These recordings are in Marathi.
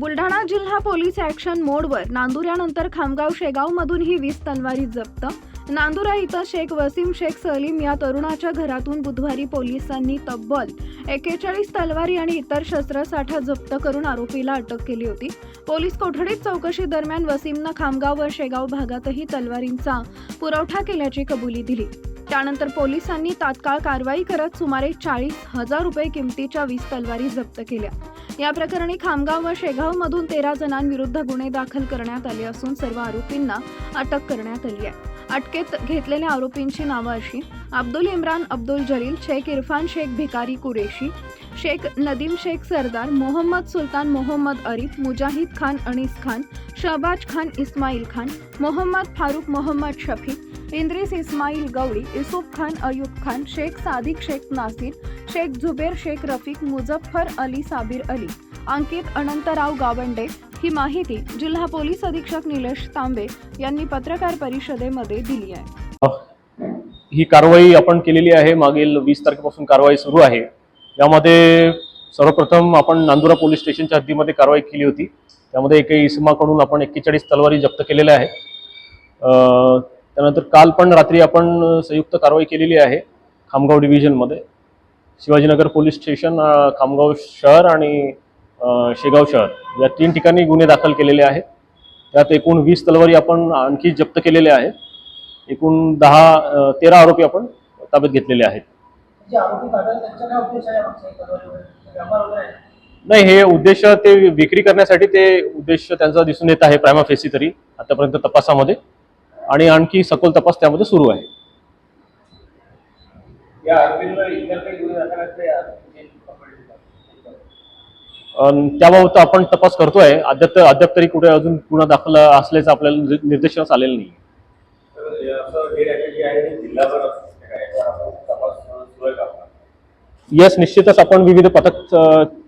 बुलढाणा जिल्हा पोलीस ॲक्शन मोडवर नांदुऱ्यानंतर खामगाव शेगावमधून ही वीस तलवारी जप्त. नांदुरा इथं शेख वसीम शेख सलीम या तरुणाच्या घरातून बुधवारी पोलिसांनी तब्बल एकेचाळीस तलवारी आणि इतर शस्त्रसाठा जप्त करून आरोपीला अटक केली होती. पोलीस कोठडीत चौकशी दरम्यान वसीमनं खामगाव व शेगाव भागातही तलवारींचा पुरवठा केल्याची कबुली दिली. त्यानंतर पोलिसांनी तात्काळ कारवाई करत सुमारे चाळीस हजार रुपये किमतीच्या वीस तलवारी जप्त केल्या. या प्रकरणी खामगाव व शेगावमधून तेरा जणांविरुद्ध गुन्हे दाखल करण्यात आले असून सर्व आरोपींना अटक करण्यात आली आहे. अटकेत घेतलेल्या आरोपींची नावं अशी अब्दुल इम्रान अब्दुल जलील शेख इरफान शेख भिकारी कुरेशी शेख नदीम शेख सरदार मोहम्मद सुलतान मोहम्मद अरीफ मुजाहिद खान अनीस खान शहबाज खान इस्माईल खान मोहम्मद फारूक मोहम्मद शफी इंद्रिस इस्माईल गवळी युसुफ खान अयूब खान शेख सादिक शेख नासिर शेख झुबेर शेख रफीक मुझफ्फर अली साबिर अली अंकित अनंतराव गावंडे ही माहिती जिल्हा पोलीस अधीक्षक निलेश तांबे यांनी पत्रकार परिषदेमध्ये दिली आहे. ही कारवाई आपण केलेली आहे. मागील वीस तारखेपासून कारवाई सुरू आहे. यामध्ये सर्वप्रथम आपण नांदुरा पोलीस स्टेशनच्या हद्दीमध्ये कारवाई केली होती. त्यामध्ये एके इसमाकडून आपण एक्केचाळीस तलवारी जप्त केलेल्या आहेत. त्यानंतर काल पण रात्री आपण संयुक्त कारवाई केलेली आहे. खामगाव डिव्हिजनमध्ये. शिवाजीनगर पोलीस स्टेशन खामगाव शहर आणि शेगाव शहर. या तीन ठिकाणी गुन्हे दाखल केलेले आहेत. त्यात एकूण वीस तलवारी आपण आणखी जप्त केलेल्या आहेत. एकूण दहा तेरा आरोपी आपण ताब्यात घेतलेले आहेत. नाही हे उद्देश ते विक्री करण्यासाठी ते उद्देश त्यांचा दिसून येत आहे प्रायमा फेसी तरी आतापर्यंत तपासामध्ये. आणि आणखी सखोल तपास त्यामध्ये सुरू आहे. त्याबाबत आपण तपास करतोय. अद्याप अद्याप तरी कुठे अजून गुन्हा दाखल असल्याचं आपल्याला निर्देशनास आलेलं नाही यस निश्चितच आपण विविध पथक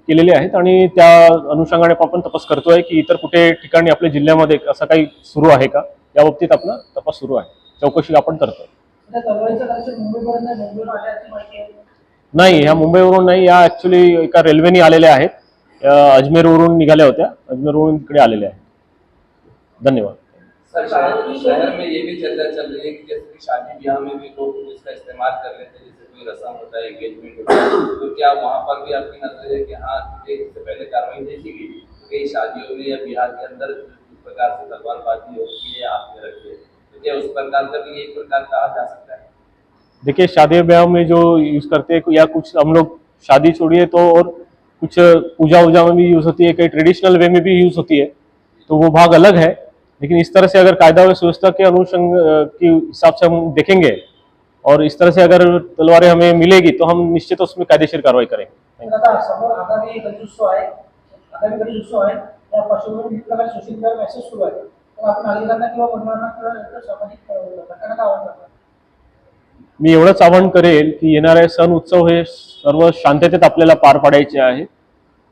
केलेले आहेत आणि त्या अनुषंगाने आपण तपास करतोय की इतर कुठे ठिकाणी आपल्या जिल्ह्यामध्ये असं काही सुरू आहे का? या बाबतीत आपला तपास सुरू आहे. चौकशी आपण करतोय नाही, ह्या मुंबईवरून नाही या ऍक्च्युली एका रेल्वेने आलेल्या आहेत. अजमेरवरून निघाल्या होत्या. अजमेरवरून इकडे आलेल्या आहेत. धन्यवाद. सर शहर में ये भी चर्चा चल रही है कि जैसे कि शादी ब्याह में भी लोग इसका इस्तेमाल कर लेते हैं, जैसे कोई रस्म होता है एंगेजमेंट होता है तो क्या वहाँ पर भी आपकी नज़र है कि हाँ पहले कार्रवाई नहीं की गई कई शादियों में या ब्याह के अंदर प्रकार से होती है तो क्या उस प्रकार का भी एक प्रकार कहा जा सकता है? देखिए, शादी ब्याह में जो यूज़ करते हैं, या कुछ हम लोग शादी छोड़िए तो और कुछ पूजा वूजा में भी यूज़ होती है, कई ट्रेडिशनल वे में भी यूज़ होती है तो वो भाग अलग है। लेकिन इस तरह से अगर कायदा व सुव्यवस्था के अनुषंग के हिसाब से हम देखेंगे, और इस तरह से अगर तलवारें हमें मिलेगी तो हम निश्चित तो उसमें कायदेशीर कार्रवाई करेंगे। मी एवढंच आवाहन करेल की येणारे सण उत्सव हे सर्व शांततेत आपल्याला पार पाडायचे आहे.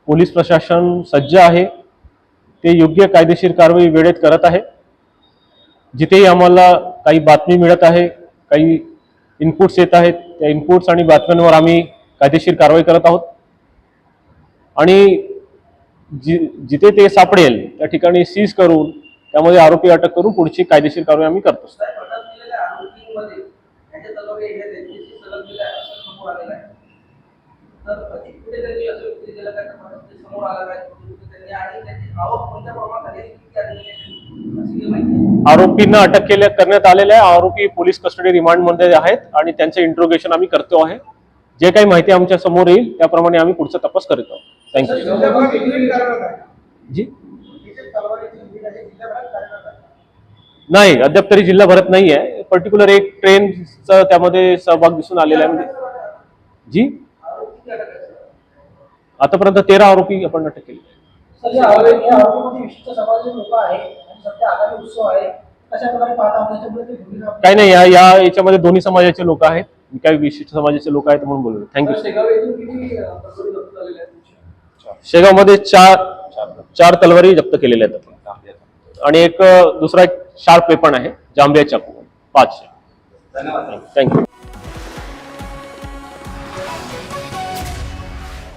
पोलीस प्रशासन सज्ज आहे. ते योग्य कायदेशीर कारवाई वेळेत करत आहे. जिथेही आम्हाला काही बातमी मिळत आहे काही इनपुट्स येत आहेत त्या इनपुट्स आणि बातम्यांवर आम्ही कायदेशीर कारवाई करत आहोत. आणि जि जिथे ते सापडेल त्या ठिकाणी सीज करून त्यामध्ये आरोपी अटक करून पुढची कायदेशीर कारवाई आम्ही करतो साहेब, अटक केलेल्या आरोपींमध्ये त्यांच्या तलवारी हे त्यांच्याशी संलग्न आहे असं समोर आलेलं आहे. तर अधिक कुठेतरी असं व्यक्ती दिलं का म्हणून समोर आलं काय त्यांनी आणि त्याची आवक कोणत्या प्रमाणात आहे आरोपींना अटक केल्या करण्यात आलेल्या आहे. आरोपी पोलीस कस्टडी रिमांडमध्ये आहेत आणि त्यांचे इंट्रोगेशन आम्ही करतो आहे. जे काही माहिती आमच्यासमोर येईल त्याप्रमाणे आम्ही पुढचा तपास करत आहोत. Thank you. जी. नाही अद्याप तरी जिल्हा भरत नाही आहे पर्टिक्युलर एक ट्रेनचा त्यामध्ये सहभाग दिसून आलेला आहे. म्हणजे जी? आतापर्यंत तेरा आरोपी आपण अटक केले. काही नाही या या याच्यामध्ये दोन्ही समाजाचे लोक आहेत. मी काही विशिष्ट समाजाचे लोक आहेत म्हणून बोललो थँक्यू शेगाव? शेगावमध्ये चार चार तलवारी जप्त केलेल्या आहेत आणि एक दुसरा एक शार्प वेपन आहे जांबिया चाकू. पाच. धन्यवाद. थँक्यू